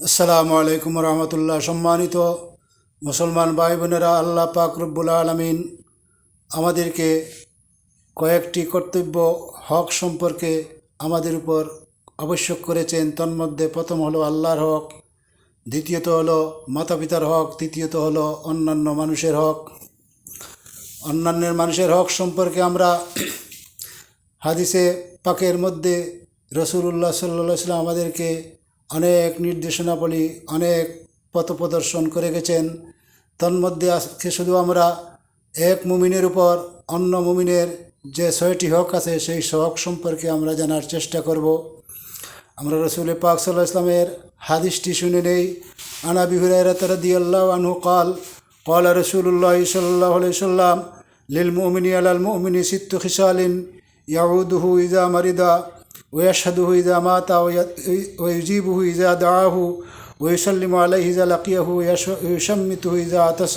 আসসালামু আলাইকুম রহমতুল্লাহ। সম্মানিত মুসলমান ভাই বোনেরা আল্লাহ পাক রব্বুল আলমিন আমাদেরকে কয়েকটি কর্তব্য, হক সম্পর্কে আমাদের উপর আবশ্যক করেছেন। তন্মধ্যে প্রথম হলো আল্লাহর হক, দ্বিতীয়ত হলো মাতা পিতার হক, তৃতীয়ত হলো অন্যান্য মানুষের হক। অন্যান্য মানুষের হক সম্পর্কে আমরা হাদিসে পাকের মধ্যে রসুল্লাহ সাল্লা আমাদেরকে অনেক নির্দেশনাবলী অনেক পথ প্রদর্শন করে গেছেন তন্মধ্যে আজকে শুধু আমরা এক মুমিনের উপর অন্য মুমিনের যে ছয়টি হক আছে সেই হক সম্পর্কে আমরা জানার চেষ্টা করব আমরা রসুল পাক সাল্লাহ ইসলামের হাদিসটি শুনে নেই আনাবি হুরাইরাত রাদিয়াল্লাহ আনহু قال قال رسول الله صلى الله عليه وسلم للمؤمن على المؤمن ست خصال يعوده إذا مرض ويشهده إذا مات وي- ويجيبه إذا دعاه ويسلم عليه إذا لقيه ويش- ويشمته إذا عطس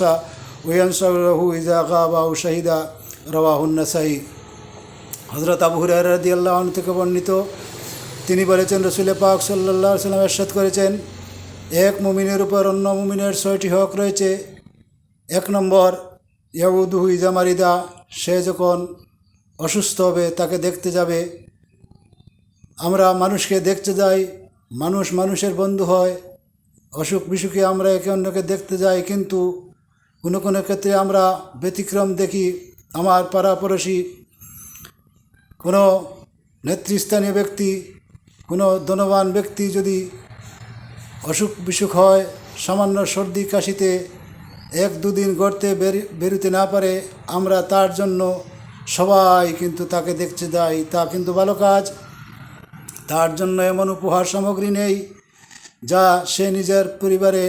وينصر له إذا غاب أو شهد رواه النسائي হজরত আবু হুরায়রা রাদিয়াল্লাহু আনহু থেকে বর্ণিত তিনি বলেছেন রসুলে পাক সাল্লাহ সাল্লাম এরশাদ করেছেন এক মুমিনের উপর অন্য মুমিনের ছয়টি হক রয়েছে এক নম্বর ইয়াবুদুহু ইজামারিদা সে যখন অসুস্থ হবে তাকে দেখতে যাবে আমরা মানুষকে দেখতে যাই, মানুষ মানুষের বন্ধু হয়, অসুখ বিসুখে আমরা একে অন্যকে দেখতে যাই, কিন্তু কোনো কোনো ক্ষেত্রে আমরা ব্যতিক্রম দেখি, আমার পাড়াপড়শি, কোনো নেতৃস্থানীয় ব্যক্তি, কোনো ধনবান ব্যক্তি যদি অসুখ বিসুখ হয়, সামান্য সর্দি কাশিতে এক দুদিন গড়তে বেরি, বেরোতে না পারে, আমরা তার জন্য সবাই কিন্তু তাকে দেখতে যাই, তা কিন্তু ভালো কাজ। তার জন্য এমন উপহার সামগ্রী নেই যা সে নিজের পরিবারে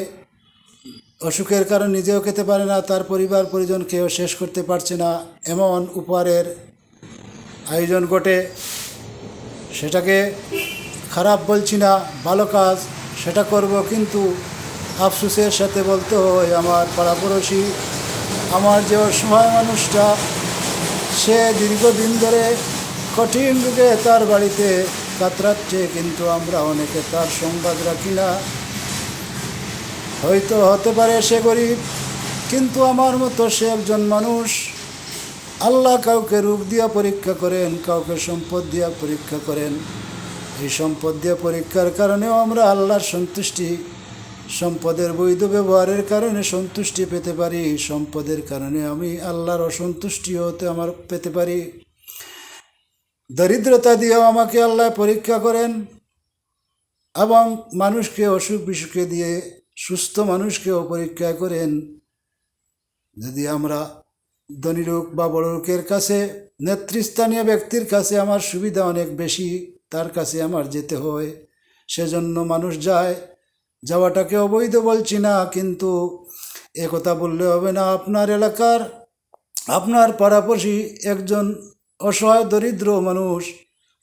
অসুখের কারণে নিজেও খেতে পারে না, তার পরিবার পরিজনকেও শেষ করতে পারছে না। এমন উপহারের আয়োজন ঘটে। সেটাকে খারাপ বলছি না, ভালো কাজ, সেটা করব, কিন্তু আফসোসের সাথে বলতে হয়, আমার পাড়াপড়শি, আমার যে অসহায় মানুষটা, সে দীর্ঘদিন ধরে কঠিন রোগে তার বাড়িতে কাতরাচ্ছে কিন্তু আমরা অনেকে তার সংবাদ রাখি না। হয়তো হতে পারে সে গরিব, কিন্তু আমার মতো সে একজন মানুষ। আল্লাহ কাউকে রূপ দিয়া পরীক্ষা করেন, কাউকে সম্পদ দিয়া পরীক্ষা করেন। এই সম্পদ দিয়া পরীক্ষার কারণেও আমরা আল্লাহর সন্তুষ্টি, সম্পদের বৈধ ব্যবহারের কারণে সন্তুষ্টি পেতে পারি। সম্পদের কারণে আমি আল্লাহর অসন্তুষ্টি হতে আমার পেতে পারি। দরিদ্রতা দিয়েও আমাকে আল্লাহ পরীক্ষা করেন এবং মানুষকে অসুখ বিসুখে দিয়ে সুস্থ মানুষকেও পরীক্ষা করেন। যদি আমরা ধনী লোক বা বড় লোকের কাছে, নেতৃস্থানীয় ব্যক্তির কাছে আমার সুবিধা অনেক বেশি, তার কাছে আমার যেতে হয়, সেজন্য মানুষ যায়। যাওয়াটাকে অবৈধ বলছি না, কিন্তু একথা বললে হবে না। আপনার এলাকার, আপনার পাড়াপড়শি একজন অসহায় দরিদ্র মানুষ,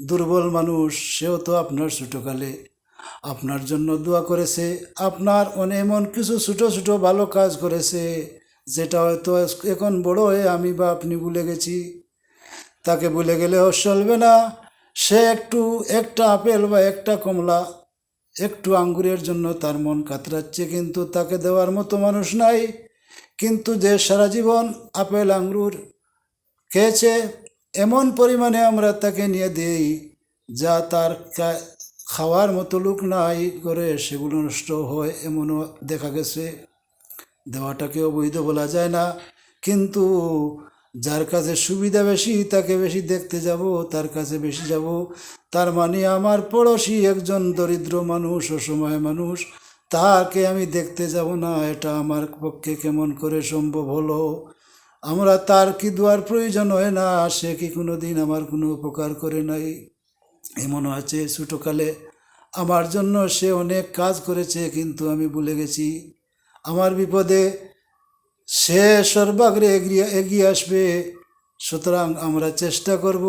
দুর্বল মানুষ, সেও তো আপনার ছোটোকালে। আপনার জন্য দোয়া করেছে, আপনার এমন কিছু ছোটো ছোটো ভালো কাজ করেছে, যেটা হয়তো এখন বড় হয়ে আমি বা আপনি ভুলে গেছি। তাকে ভুলে গেলেও চলবে না। সে একটু, একটা আপেল বা একটা কমলা, একটু আঙ্গুরের জন্য তার মন কাতরাচ্ছে, কিন্তু তাকে দেওয়ার মতো মানুষ নাই। কিন্তু যে সারা জীবন আপেল, আঙ্গুর খেয়েছে এমন পরিমাণে আমরা তাকে নিয়ে দিই যা তার খাওয়ার মতো লোক নাই করে সেগুলো নষ্ট হয় এমনও দেখা গেছে। দেওয়াটাকে অবৈধ বলা যায় না। কিন্তু যার কাছে সুবিধা বেশি, তাকে বেশি দেখতে যাব, তার কাছে বেশি যাব। তার মানে আমার পড়োশি একজন দরিদ্র মানুষ, অসময় মানুষ, তাকে আমি দেখতে যাব না। এটা আমার পক্ষে কেমন করে সম্ভব হলো? আমরা তার কি দোয়ার প্রয়োজন হয় না? সে কি কোনো দিন আমার কোনো উপকার করে নাই? এমন আছে ছোটোকালে। আমার জন্য সে অনেক কাজ করেছে, কিন্তু আমি ভুলে গেছি। আমার বিপদে সে সর্বাগ্রে এগিয়ে এগিয়ে আসবে। সুতরাং আমরা চেষ্টা করব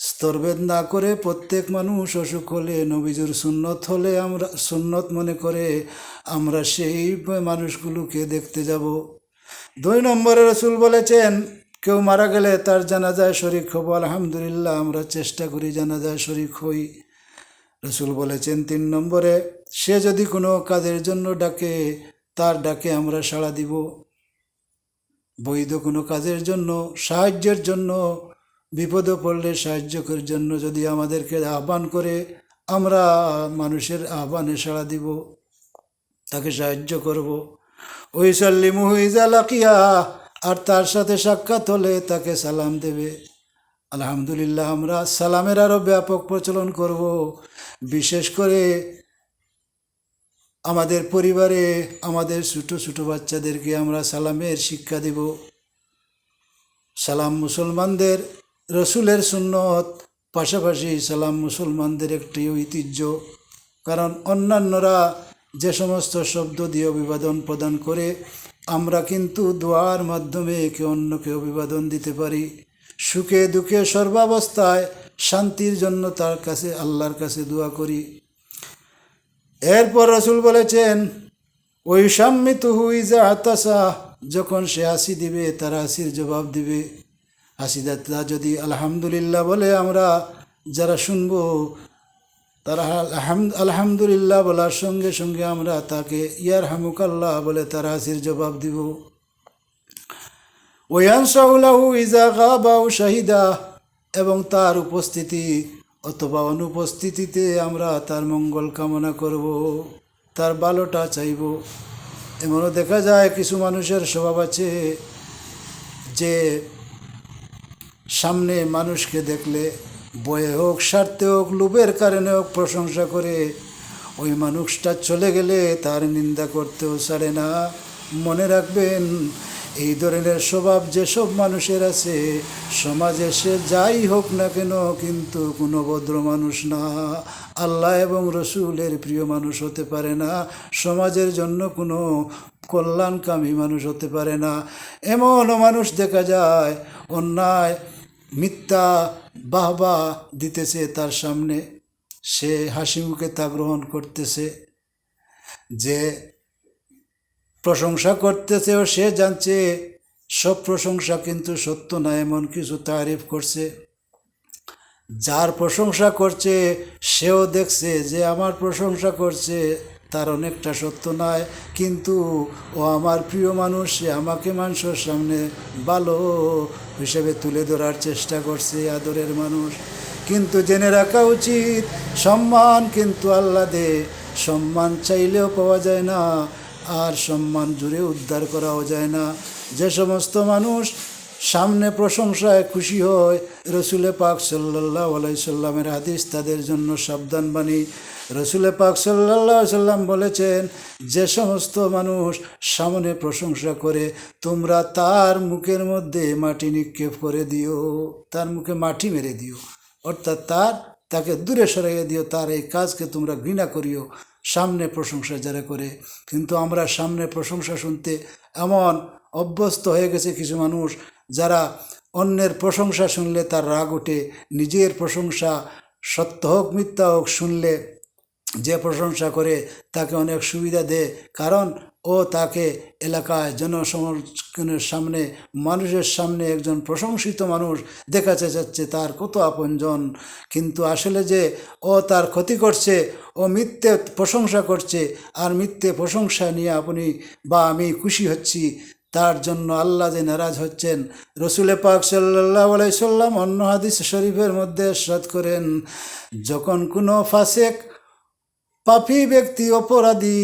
স্তরভেদ না করে প্রত্যেক মানুষ অসুখ হলে, নবীজুর সুন্নত হলে আমরা, সুন্নত মনে করে আমরা সেই মানুষগুলোকে দেখতে যাব। দুই নম্বরে রসুল বলেছেন, কেউ মারা গেলে তার জানাজায় শরিক হব। আলহামদুলিল্লাহ, আমরা চেষ্টা করি জানাজায় শরিক হই। রসুল বলেছেন তিন নম্বরে, সে যদি কোনো কাজের জন্য ডাকে, তার ডাকে আমরা সাড়া দিব। বৈধ কোনো কাজের জন্য, সাহায্যের জন্য, বিপদে পড়লে সাহায্যের জন্য যদি আমাদেরকে আহ্বান করে, আমরা মানুষের আহ্বানে সাড়া দিব, তাকে সাহায্য করব। ওই সাল্লিমু ইজা লাকিয়া আর তার সাথে সাক্ষাৎ হলে তাকে সালাম দেবে। আলহামদুলিল্লাহ, আমরা সালামের আরও ব্যাপক প্রচলন করব। বিশেষ করে আমাদের পরিবারে আমাদের ছোটো ছোটো বাচ্চাদেরকে আমরা সালামের শিক্ষা দেব। সালাম মুসলমানদের, রসুলের সুন্নত, পাশাপাশি সালাম মুসলমানদের একটি ঐতিহ্য। কারণ অন্যান্যরা যে সমস্ত শব্দ দিয়ে অভিবাদন প্রদান করে, আমরা কিন্তু দোয়ার মাধ্যমে একে অন্যকে অভিবাদন দিতে পারি। সুখে দুঃখে সর্বাবস্থায় শান্তির জন্য তার কাছে, আল্লাহর কাছে দোয়া করি। এরপর রসুল বলেছেন, ওই সাম্মিত হুইজা আতাসা যখন সে হাসি দিবে, তার হাসির জবাব দিবে। হাসিদাতা যদি আলহামদুলিল্লাহ বলে, আমরা যারা শুনব তারা আলহাম- আলহামদুলিল্লাহ বলার সঙ্গে সঙ্গে আমরা তাকে ইয়ার হামুকাল্লাহ বলে তার হাসির জবাব দিব। ওয়ান ওয়ানসাউলাহু ইজা গাবাউ শাহিদা, এবং তার উপস্থিতি অথবা অনুপস্থিতিতে আমরা তার মঙ্গল কামনা করব, তার ভালোটা চাইব। এমনও দেখা যায় কিছু মানুষের স্বভাব আছে যে সামনে মানুষকে দেখলে বয়ে হোক, স্বার্থে হোক, লোভের কারণে হোক, প্রশংসা করে ওই মানুষটা চলে গেলে তার নিন্দা করতেও ছাড়ে না। মনে রাখবেন, এই ধরনের স্বভাব যেসব মানুষের আছে, সমাজে সে যাই হোক না কেন কিন্তু কোনো ভদ্র মানুষ না। আল্লাহ এবং রসুলের প্রিয় মানুষ হতে পারে না। সমাজের জন্য কোনো কল্যাণকামী মানুষ হতে পারে না। এমনও মানুষ দেখা যায়, অন্যায় মিথ্যা বাহবা দিতেছে তার সামনে। সে হাসি মুখে তা গ্রহণ করতেছে যে প্রশংসা করতেছে ও সে জানছে সব প্রশংসা কিন্তু সত্য না, এমন কিছু তারিফ করছে। যার প্রশংসা করছে, সেও দেখছে যে আমার প্রশংসা করছে। তার অনেকটা সত্য নয়। কিন্তু ও আমার প্রিয় মানুষ, সে আমাকে মানুষের সামনে ভালো হিসেবে তুলে ধরার চেষ্টা করছে আদরের মানুষ। কিন্তু জেনে রাখা উচিত, সম্মান কিন্তু আল্লাহ দে। সম্মান চাইলেও পাওয়া যায় না, আর সম্মান জুড়ে উদ্ধার করাও যায় না। যে সমস্ত মানুষ সামনে প্রশংসায় খুশি হয়। রসুলে পাক সাল্লাহ আলাইসাল্লামের হাদিস তাদের জন্য সাবধান বাণী। রসুলে পাক সাল্লাহ সাল্লাম বলেছেন, যে সমস্ত মানুষ সামনে প্রশংসা করে, তোমরা তার মুখের মধ্যে মাটি নিক্ষেপ করে দিও, তার মুখে মাটি মেরে দিও। অর্থাৎ তার, তাকে দূরে সরাইয়ে দিও, তার এই কাজকে তোমরা ঘৃণা করিও। সামনে প্রশংসা যারা করে। কিন্তু আমরা সামনে প্রশংসা শুনতে এমন অভ্যস্ত হয়ে গেছে কিছু মানুষ যারা অন্যের প্রশংসা শুনলে তার রাগ ওঠে, নিজের প্রশংসা সত্য হোক, মিথ্যা হোক শুনলে যে প্রশংসা করে তাকে অনেক সুবিধা দেয়। কারণ ও তাকে এলাকায় জনসমর্থনের সামনে, মানুষের সামনে একজন প্রশংসিত মানুষ দেখাতে যাচ্ছে তার কত আপনজন। কিন্তু আসলে যে ও তার ক্ষতি করছে, ও মিথ্যে প্রশংসা করছে আর মিথ্যে প্রশংসা নিয়ে আপনি বা আমি খুশি হচ্ছি, তার জন্য আল্লাহ যে নারাজ হচ্ছেন। রসুলে পাক সাল্লাহ আলাইসাল্লাম অন্য হাদিস শরীফের মধ্যে সাদ করেন, যখন কোনো ফাসেক, পাপী ব্যক্তি অপরাধী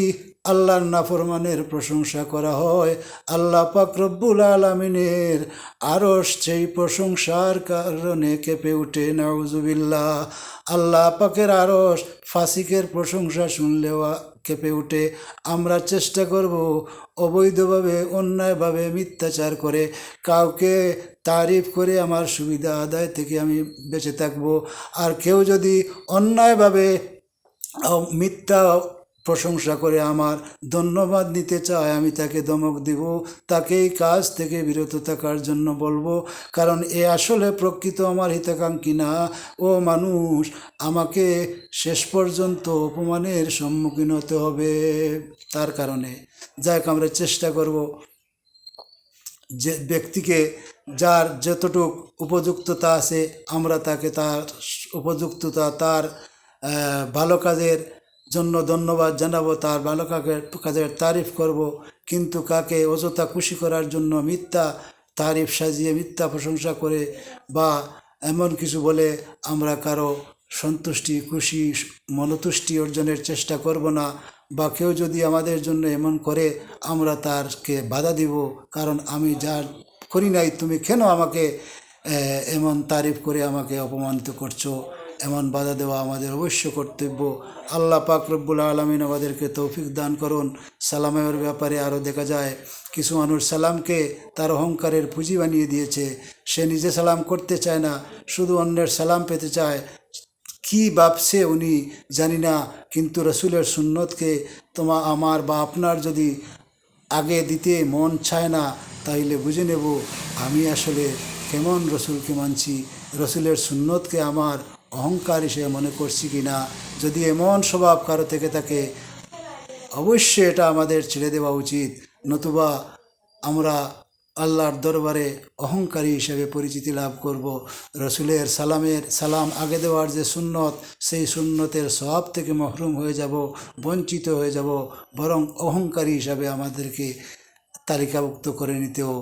আল্লাহর নাফরমানের প্রশংসা করা হয়। আল্লাহ পাক রব্বুল আলমিনের আরও সেই প্রশংসার কারণে কেঁপে উঠে নাউজুবিল্লাহ। আল্লাহ পাকের আরস ফাসিকের প্রশংসা শুনলেও কেঁপে উঠে আমরা চেষ্টা করব অবৈধভাবে, অন্যায়ভাবে মিথ্যাচার করে, কাউকে তারিফ করে আমার সুবিধা আদায় থেকে আমি বেঁচে থাকব। আর কেউ যদি অন্যায়ভাবে, মিথ্যা প্রশংসা করে আমার, ধন্যবাদ নিতে চায়। আমি তাকে দমক দিব তাকে এই কাজ থেকে বিরত থাকার জন্য বলব, কারণ এ আসলে প্রকৃত আমার হিতাকাঙ্ক্ষী না। ও মানুষ, আমাকে শেষ পর্যন্ত অপমানের সম্মুখীন হতে হবে। তার কারণে। যাই আমরা চেষ্টা করব যে ব্যক্তিকে যার যতটুক উপযুক্ততা আছে, আমরা তাকে তার উপযুক্ততা, তার ভালো কাজের জন্য ধন্যবাদ জানাব তার ভালো কাজের কাজের তারিফ করব। কিন্তু কাকে অযথা খুশি করার জন্য মিথ্যা তারিফ সাজিয়ে মিথ্যা প্রশংসা করে বা এমন কিছু বলে আমরা কারও সন্তুষ্টি, খুশি, মনতুষ্টি অর্জনের চেষ্টা করব না বা কেউ যদি আমাদের জন্য এমন করে, আমরা তারকে বাধা দিব। কারণ আমি যা করি নাই, তুমি কেন আমাকে এমন তারিফ করে আমাকে অপমানিত করছ? এমন বাধা দেওয়া আমাদের অবশ্য কর্তব্য। আল্লাহ পাক রব্বুল আলমিন আমাদেরকে তৌফিক দান করুন। সালামের ব্যাপারে আরও দেখা যায়, কিছু মানুষ সালামকে তার অহংকারের পুঁজি বানিয়ে দিয়েছে। সে নিজে সালাম করতে চায় না, শুধু অন্যের সালাম পেতে চায়। কি ভাবছে উনি জানি না, কিন্তু রসুলের সুন্নতকে তোমা, আমার বা আপনার যদি আগে দিতে মন চায় না, তাইলে বুঝে নেব আমি আসলে কেমন রসুলকে মানছি। রসুলের সুন্নতকে আমার অহংকার হিসেবে মনে করছি কি না যদি এমন স্বভাব কারও থেকে থাকে, অবশ্যই এটা আমাদের ছেড়ে দেওয়া উচিত। নতুবা আমরা আল্লাহর দরবারে অহংকারী হিসেবে পরিচিতি লাভ করব। রসুলের সালামের, সালাম আগে দেওয়ার যে সুন্নত, সেই সুন্নতের সব থেকে মহরুম হয়ে যাব, বঞ্চিত হয়ে যাব, বরং অহংকারী হিসাবে আমাদেরকে তালিকাভুক্ত করে নিতেও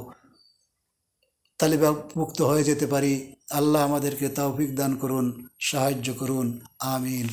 তালিকাভুক্ত হয়ে যেতে পারি। আল্লাহ আমাদেরকে তৌফিক দান করুন সাহায্য করুন আমিন।